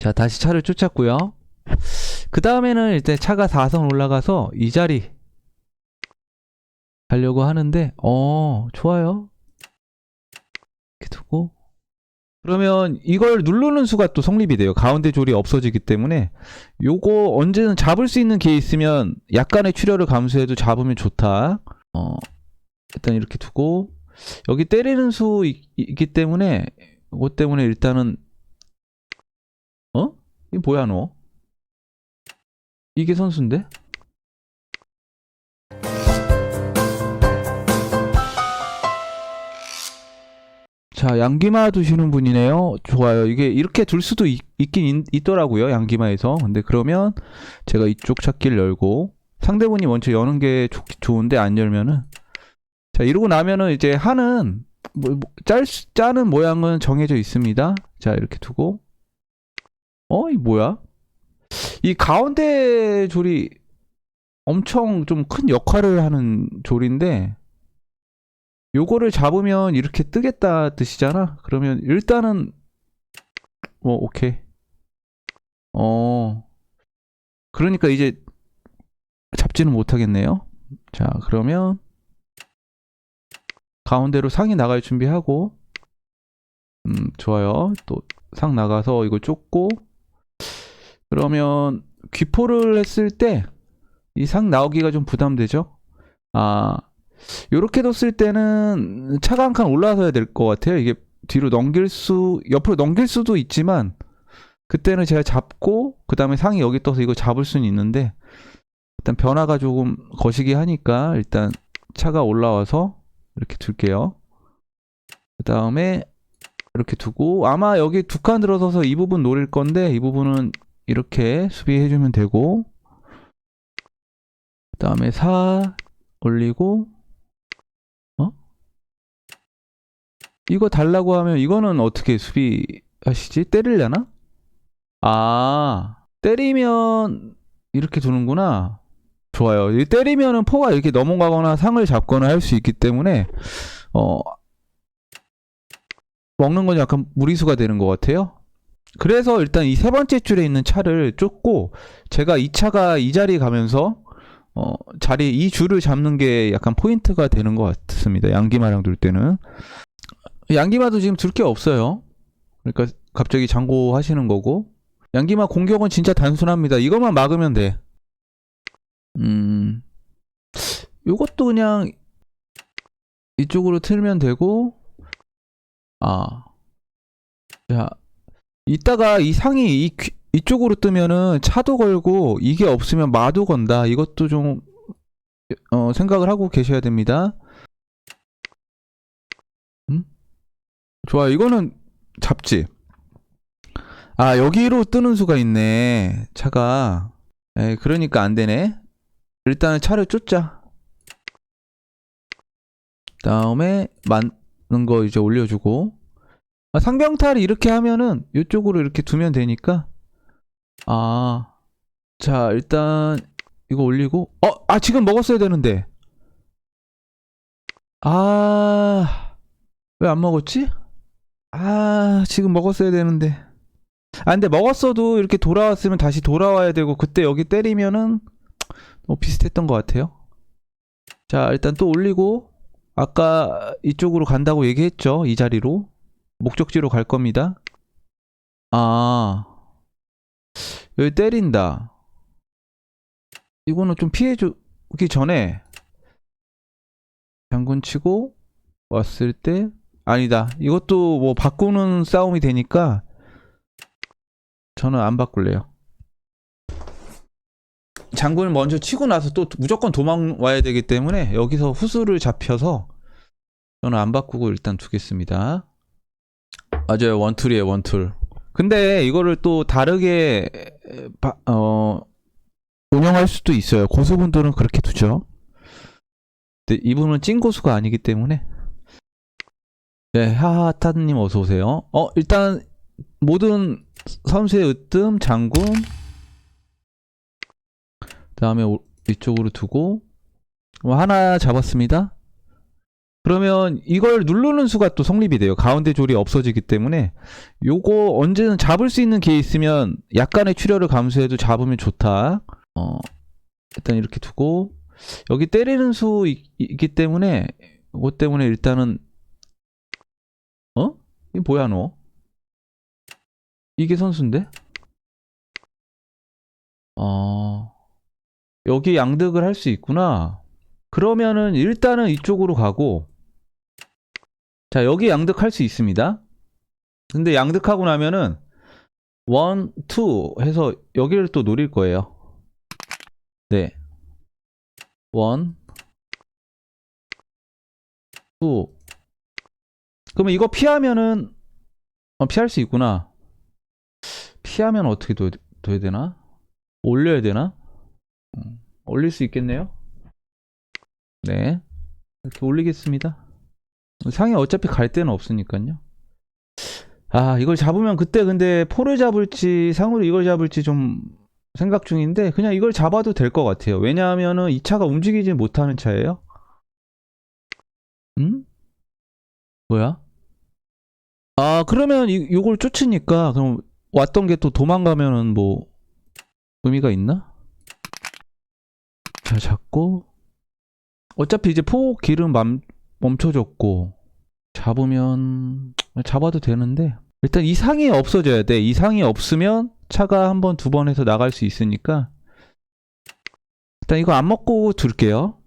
자, 다시 차를 쫓았고요. 그 다음에는 일단 차가 4선 올라가서 이 자리 가려고 하는데, 어, 좋아요. 이렇게 두고. 그러면 이걸 누르는 수가 또 성립이 돼요. 가운데 줄이 없어지기 때문에 요거 언제든 잡을 수 있는 기회 있으면 약간의 출혈을 감수해도 잡으면 좋다. 어, 일단 이렇게 두고 여기 때리는 수 있, 있기 때문에 이거 때문에 일단은 어? 이 뭐야 너? 이게 선수인데? 자, 양기마 두시는 분이네요. 좋아요. 이게 이렇게 둘 수도 있, 긴 있, 더라고요 양기마에서. 근데 그러면 제가 이쪽 찾기를 열고 상대분이 먼저 여는 게 좋, 좋은데 안 열면은 자, 이러고 나면은 이제 하는 뭐, 뭐, 짤, 수- 짜는 모양은 정해져 있습니다. 자, 이렇게 두고 어, 이 뭐야? 이 가운데 조리 엄청 좀 큰 역할을 하는 조리인데 요거를 잡으면 이렇게 뜨겠다 뜻이잖아. 그러면 일단은 뭐 오케이. 어. 그러니까 이제 잡지는 못하겠네요. 자, 그러면 가운데로 상이 나갈 준비하고 음, 좋아요. 또 상 나가서 이거 쫓고 그러면 귀포를 했을 때 이 상 나오기가 좀 부담되죠? 아, 요렇게 뒀을 때는 차가 한 칸 올라서야 될 것 같아요. 이게 뒤로 넘길 수, 옆으로 넘길 수도 있지만, 그때는 제가 잡고, 그 다음에 상이 여기 떠서 이거 잡을 수는 있는데, 일단 변화가 조금 거시기 하니까, 일단 차가 올라와서 이렇게 둘게요. 그 다음에 이렇게 두고, 아마 여기 두 칸 들어서서 이 부분 노릴 건데, 이 부분은 이렇게 수비해주면 되고, 그 다음에 4 올리고, 이거 달라고 하면 이거는 어떻게 수비하시지? 때리려나? 아, 때리면 이렇게 두는구나. 좋아요. 이 때리면은 포가 이렇게 넘어가거나 상을 잡거나 할 수 있기 때문에 어 먹는 건 약간 무리수가 되는 것 같아요. 그래서 일단 이 세 번째 줄에 있는 차를 쫓고 제가 이 차가 이 자리에 가면서 어 자리 이 줄을 잡는 게 약간 포인트가 되는 것 같습니다. 양기마랑 둘 때는. 양기마도 지금 둘 게 없어요. 그러니까 갑자기 장고 하시는 거고. 양기마 공격은 진짜 단순합니다. 이것만 막으면 돼. 음. 요것도 그냥 이쪽으로 틀면 되고. 아. 자. 이따가 이 상이 이 귀- 이쪽으로 뜨면은 차도 걸고 이게 없으면 마도 건다. 이것도 좀 어, 생각을 하고 계셔야 됩니다. 좋아, 이거는 잡지. 아, 여기로 뜨는 수가 있네. 차가. 에, 그러니까 안 되네. 일단은 차를 쫓자. 다음에 맞는 거 이제 올려주고. 아, 상병탈이 이렇게 하면은 이쪽으로 이렇게 두면 되니까. 아, 자, 일단 이거 올리고. 어, 아, 지금 먹었어야 되는데. 아, 왜 안 먹었지? 아, 지금 먹었어야 되는데. 아, 근데 먹었어도 이렇게 돌아왔으면 다시 돌아와야 되고, 그때 여기 때리면은, 뭐 비슷했던 것 같아요. 자, 일단 또 올리고, 아까 이쪽으로 간다고 얘기했죠. 이 자리로. 목적지로 갈 겁니다. 아, 여기 때린다. 이거는 좀 피해주기 전에, 장군 치고, 왔을 때, 아니다. 이것도 뭐 바꾸는 싸움이 되니까 저는 안 바꿀래요. 장군을 먼저 치고 나서 또 무조건 도망 와야 되기 때문에 여기서 후수를 잡혀서 저는 안 바꾸고 일단 두겠습니다. 맞아요. 원툴이에요. 원툴. 근데 이거를 또 다르게 바- 어 운영할 수도 있어요. 고수분들은 그렇게 두죠. 근데 이분은 찐 고수가 아니기 때문에 네, 하하타님 어서 오세요. 어, 일단 모든 선수의 으뜸, 장군, 그다음에 오- 이쪽으로 두고 뭐 하나 잡았습니다. 그러면 이걸 누르는 수가 또 성립이 돼요. 가운데 줄이 없어지기 때문에 요거 언제는 잡을 수 있는 게 있으면 약간의 출혈을 감수해도 잡으면 좋다. 어, 일단 이렇게 두고 여기 때리는 수 이- 있기 때문에 이것 때문에 일단은 어? 이 뭐야 너? 이게 선수인데? 어 여기 양득을 할 수 있구나. 그러면은 일단은 이쪽으로 가고 자 여기 양득할 수 있습니다. 근데 양득하고 나면은 원, 투 해서 여기를 또 노릴 거예요. 네. 원, 투. 그러면 이거 피하면은 어, 피할 수 있구나. 피하면 어떻게 둬, 둬야 되나? 올려야 되나? 음, 올릴 수 있겠네요. 네. 이렇게 올리겠습니다. 상에 어차피 갈 데는 없으니까요. 아, 이걸 잡으면 그때 근데 포를 잡을지 상으로 이걸 잡을지 좀 생각 중인데 그냥 이걸 잡아도 될 것 같아요. 왜냐하면은 이 차가 움직이지 못하는 차예요. 음? 뭐야? 아, 그러면 이, 요걸 쫓으니까 그럼 왔던 게 또 도망가면은 뭐 의미가 있나? 자, 잡고 어차피 이제 포 기름 맘, 멈춰졌고 잡으면 잡아도 되는데 일단 이 상이 없어져야 돼. 이 상이 없으면 차가 한 번 두 번 해서 나갈 수 있으니까 일단 이거 안 먹고 둘게요.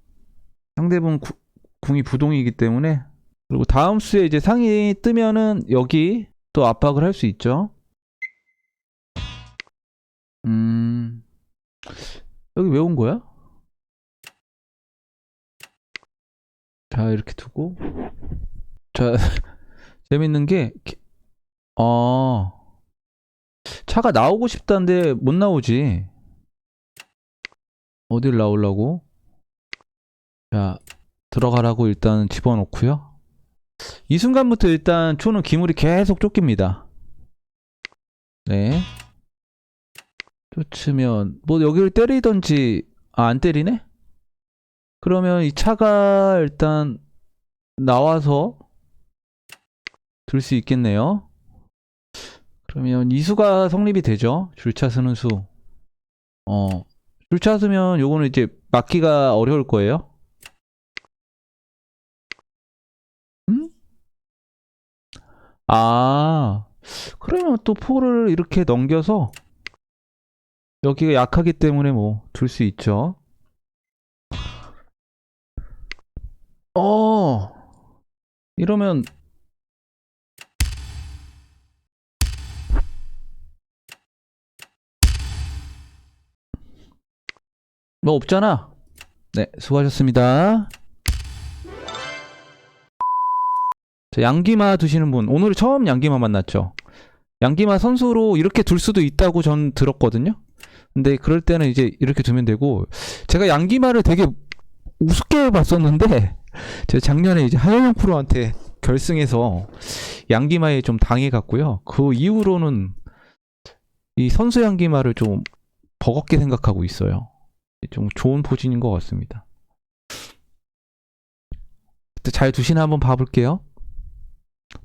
상대분 구- 궁이 부동이기 때문에 그리고 다음 수에 이제 상이 뜨면은 여기 또 압박을 할 수 있죠. 음 여기 왜 온 거야? 자 이렇게 두고 자 재밌는 게 기- 어, 차가 나오고 싶다는데 못 나오지. 어딜 나오려고? 자, 들어가라고 일단 집어넣고요. 이 순간부터 일단 초는 기물이 계속 쫓깁니다. 네. 쫓으면 뭐 여기를 때리던지 아, 안 때리네? 그러면 이 차가 일단 나와서 들수 있겠네요. 그러면 이 수가 성립이 되죠. 줄차 쓰는 수. 어, 줄차 쓰면 요거는 이제 막기가 어려울 거예요. 음? 아, 그러면 또 포를 이렇게 넘겨서 여기가 약하기 때문에 뭐 둘 수 있죠. 어, 이러면 뭐 없잖아. 네, 수고하셨습니다. 자, 양기마 두시는 분, 오늘 처음 양기마 만났죠? 양기마 선수로 이렇게 둘 수도 있다고 전 들었거든요? 근데 그럴 때는 이제 이렇게 두면 되고, 제가 양기마를 되게 우습게 봤었는데, 제가 작년에 이제 하영영 프로한테 결승에서 양기마에 좀 당해갔고요. 그 이후로는 이 선수 양기마를 좀 버겁게 생각하고 있어요. 좀 좋은 포진인 것 같습니다. 잘 두시나 한번 봐볼게요.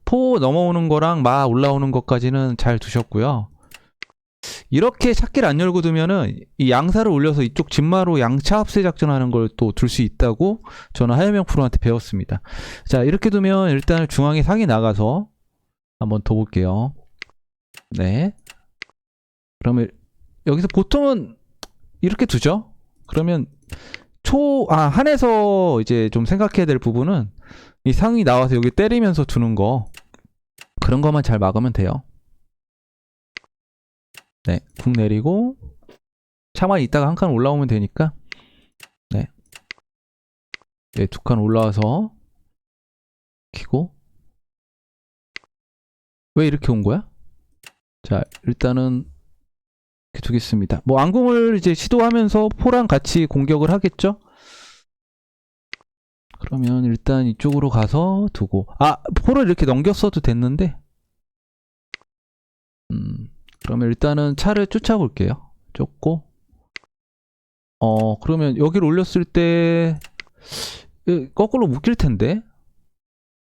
포 넘어오는 거랑 마 올라오는 것까지는 잘 두셨고요. 이렇게 찾기를 안 열고 두면은 이 양사를 올려서 이쪽 진마로 양차 합세 작전하는 걸 또 둘 수 있다고 저는 하여명 프로한테 배웠습니다. 자 이렇게 두면 일단 중앙에 상이 나가서 한번 더 볼게요. 네. 그러면 여기서 보통은 이렇게 두죠. 그러면 초, 아, 한에서 이제 좀 생각해야 될 부분은 이 상이 나와서 여기 때리면서 두는 거. 그런 것만 잘 막으면 돼요. 네, 국 내리고, 차만 있다가 한 칸 올라오면 되니까, 네. 네, 두 칸 올라와서, 키고, 왜 이렇게 온 거야? 자, 일단은, 이렇게 두겠습니다. 뭐 안궁을 이제 시도하면서 포랑 같이 공격을 하겠죠? 그러면 일단 이쪽으로 가서 두고 아 포를 이렇게 넘겼어도 됐는데 음 그러면 일단은 차를 쫓아볼게요. 쫓고 어 그러면 여기를 올렸을 때 으, 거꾸로 묶일 텐데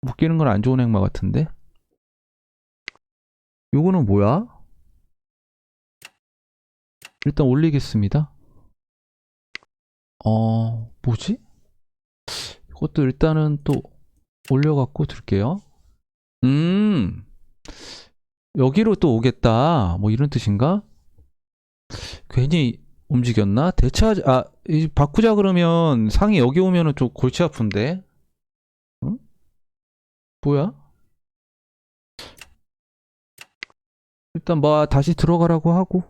묶이는 건 안 좋은 행마 같은데. 요거는 뭐야? 일단 올리겠습니다. 어, 뭐지? 이것도 일단은 또 올려갖고 둘게요. 음, 여기로 또 오겠다. 뭐 이런 뜻인가? 괜히 움직였나? 대체하자, 아, 이 바꾸자 그러면 상이 여기 오면은 좀 골치 아픈데? 응? 뭐야? 일단 뭐 다시 들어가라고 하고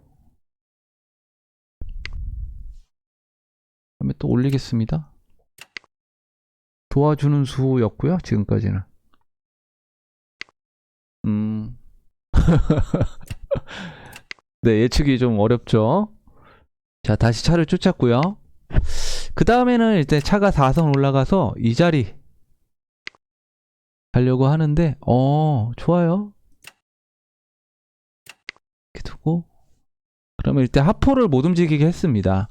그다음에 또 올리겠습니다. 도와주는 수였고요. 지금까지는. 네, 예측이 좀 어렵죠. 자, 다시 차를 쫓았고요. 그 다음에는 일단 차가 4선 올라가서 이 자리 가려고 하는데, 어, 좋아요. 이렇게 두고, 그러면 일단 하포를 못 움직이게 했습니다.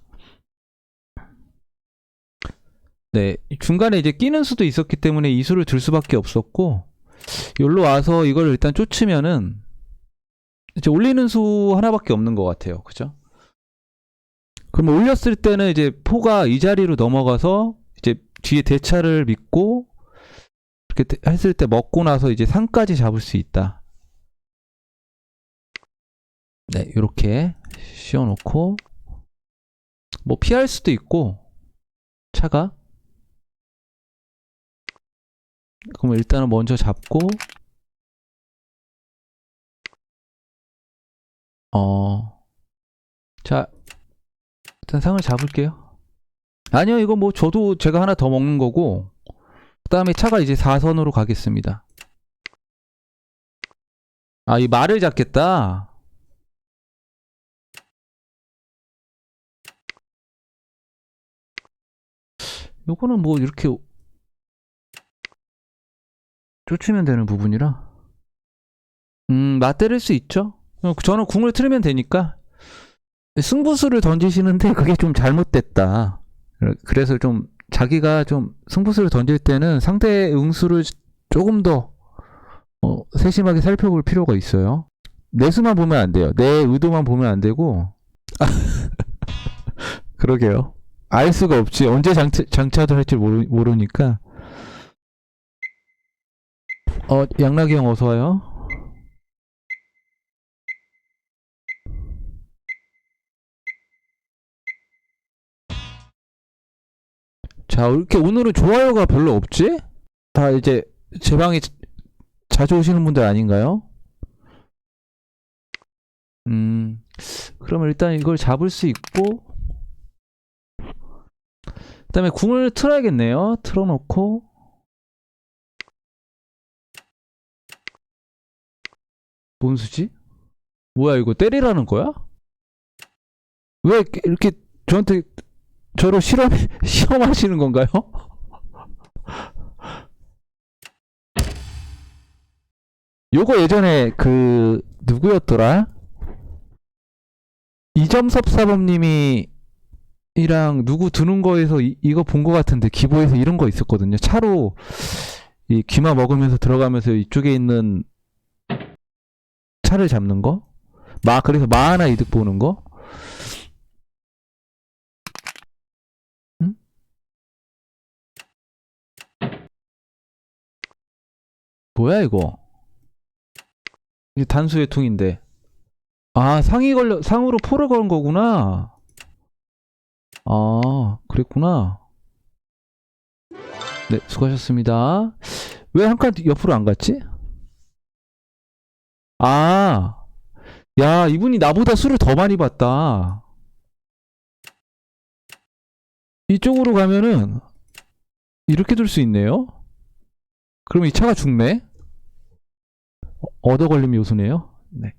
네, 중간에 이제 끼는 수도 있었기 때문에 이 수를 들 수밖에 없었고, 여기로 와서 이걸 일단 쫓으면은, 이제 올리는 수 하나밖에 없는 것 같아요. 그죠? 그럼 올렸을 때는 이제 포가 이 자리로 넘어가서 이제 뒤에 대차를 믿고 이렇게 대- 했을 때 먹고 나서 이제 상까지 잡을 수 있다. 네, 이렇게 씌워놓고 뭐 피할 수도 있고 차가 그럼 일단은 먼저 잡고 어, 자, 일단 상을 잡을게요. 아니요, 이거 뭐 저도 제가 하나 더 먹는 거고, 그 다음에 차가 이제 4선으로 가겠습니다. 아, 이 말을 잡겠다. 요거는 뭐 이렇게 쫓으면 되는 부분이라. 음, 맞때릴 수 있죠. 어, 저는 궁을 틀면 되니까 승부수를 던지시는데 그게 좀 잘못됐다. 그래서 좀 자기가 좀 승부수를 던질 때는 상대 응수를 조금 더 어, 세심하게 살펴볼 필요가 있어요. 내 수만 보면 안 돼요. 내 의도만 보면 안 되고. 그러게요. 알 수가 없지. 언제 장차, 장차도 할지 모르, 모르니까. 어, 양락이 형 어서 와요. 자, 이렇게 오늘은 좋아요가 별로 없지? 다 이제 제 방에 자- 자주 오시는 분들 아닌가요? 음, 그러면 일단 이걸 잡을 수 있고, 그 다음에 궁을 틀어야겠네요. 틀어놓고, 뭔 수지? 뭐야, 이거 때리라는 거야? 왜 이렇게 저한테 저를 실험, 시험하시는 건가요? 요거 예전에 그 누구였더라? 이점섭 사범님이 이랑 누구 드는 거에서 이, 이거 본 거 같은데 기보에서 이런 거 있었거든요. 차로 이 귀마 먹으면서 들어가면서 이쪽에 있는 차를 잡는 거. 마 그래서 마 하나 이득 보는 거. 뭐야 이거? 이 단수의 퉁인데. 아 상이 걸려 상으로 포를 건 거구나. 아 그랬구나. 네 수고하셨습니다. 왜 한 칸 옆으로 안 갔지? 아, 야 이분이 나보다 술을 더 많이 봤다. 이쪽으로 가면은 이렇게 둘 수 있네요. 그럼 이 차가 죽네. 어, 얻어 걸림 요소네요. 네.